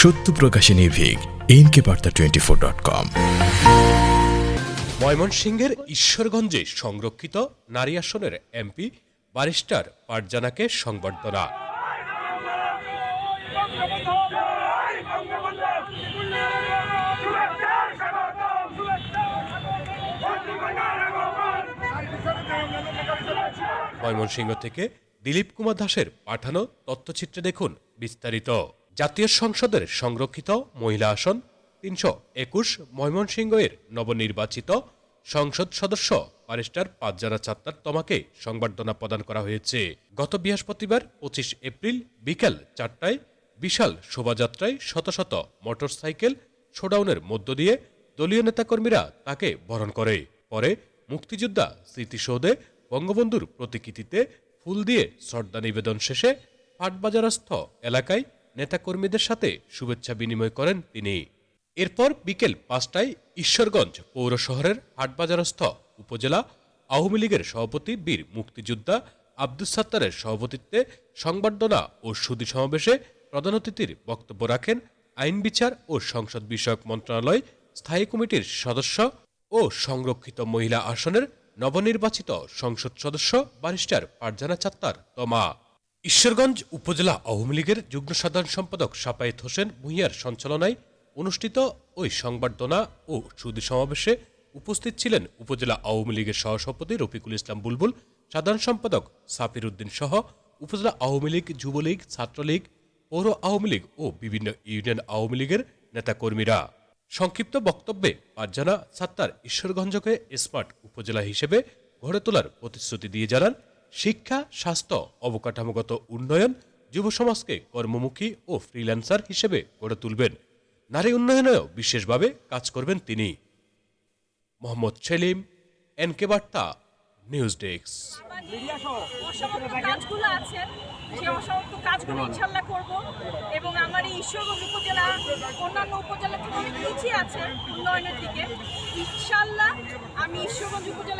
সত্য প্রকাশে নির্ভীক NK Barta twenty four dot com ময়মনসিংহের ঈশ্বরগঞ্জে সংরক্ষিত নারী আসনের এমপি বারিস্টার পারজানাকে সংবর্ধনা। ময়মনসিংহ থেকে দিলীপ কুমার দাসের পাঠানো তথ্যচিত্রে দেখুন বিস্তারিত। জাতীয় সংসদের সংরক্ষিত মহিলা আসন তিনশো একুশ ময়মনসিংহ এর নবনির্বাচিত সংসদ সদস্য ব্যারিস্টার পাঁচজানা চাত্তার তমাকে সংবর্ধনা প্রদান করা হয়েছে। গত বৃহস্পতিবার পঁচিশ এপ্রিল বিকেল চারটায় বিশাল শোভাযাত্রায় শত শত মোটরসাইকেল শোডাউনের মধ্য দিয়ে দলীয় নেতাকর্মীরা তাকে বরণ করে। পরে মুক্তিযোদ্ধা স্মৃতিসৌধে বঙ্গবন্ধুর প্রতিকৃতিতে ফুল দিয়ে শ্রদ্ধা নিবেদন শেষে পাটবাজারস্থ এলাকায় নেতাকর্মীদের সাথে শুভেচ্ছা বিনিময় করেন তিনি। এরপর বিকেল পাঁচটায় ঈশ্বরগঞ্জ পৌর শহরের হাটবাজারস্থ উপজেলা আওয়ামী লীগের সভাপতি বীর মুক্তিযোদ্ধা আব্দুস সাত্তারের সভাপতিত্বে সংবর্ধনা ও সুদী সমাবেশে প্রধান অতিথির বক্তব্য রাখেন আইন বিচার ও সংসদ বিষয়ক মন্ত্রণালয়, স্থায়ী কমিটির সদস্য ও সংরক্ষিত মহিলা আসনের নবনির্বাচিত সংসদ সদস্য, ব্যারিস্টার পারজানা চাত্তার তমা। ঈশ্বরগঞ্জ উপজেলা আওয়ামী লীগের যুগ্ম সাধারণ সম্পাদক সাপায়েত হোসেন ভূঁইয়ার সঞ্চালনায় অনুষ্ঠিত ওই সংবর্ধনা ও সুদী সমাবেশে উপস্থিত ছিলেন উপজেলা আওয়ামী লীগের সহসভাপতি রফিকুল ইসলাম বুলবুল, সাধারণ সম্পাদক সাপির উদ্দিন সহ উপজেলা আওয়ামী লীগ, যুবলীগ, ছাত্রলীগ, পৌর আওয়ামী লীগ ও বিভিন্ন ইউনিয়ন আওয়ামী লীগের নেতাকর্মীরা। সংক্ষিপ্ত বক্তব্যে পাঁচজানা সাত্তার ঈশ্বরগঞ্জকে স্মার্ট উপজেলা হিসেবে গড়ে তোলার প্রতিশ্রুতি দিয়ে জানান শিক্ষা, স্বাস্থ্য, অবকাঠামোগত উন্নয়ন যুব সমাজকে কর্মমুখী ও ফ্রিল্যান্সার হিসেবে গড়ে তুলবেন। নারী উন্নয়নেও বিশেষভাবে কাজ করবেন তিনি। Mohammad Selim, NK Barta, news desk. উপজেলা উপজেলা থেকে অনেক আছে উন্নয়নের দিকে। ইনশাল্লাহ আমি ঈশ্বরগঞ্জ উপজেলাকে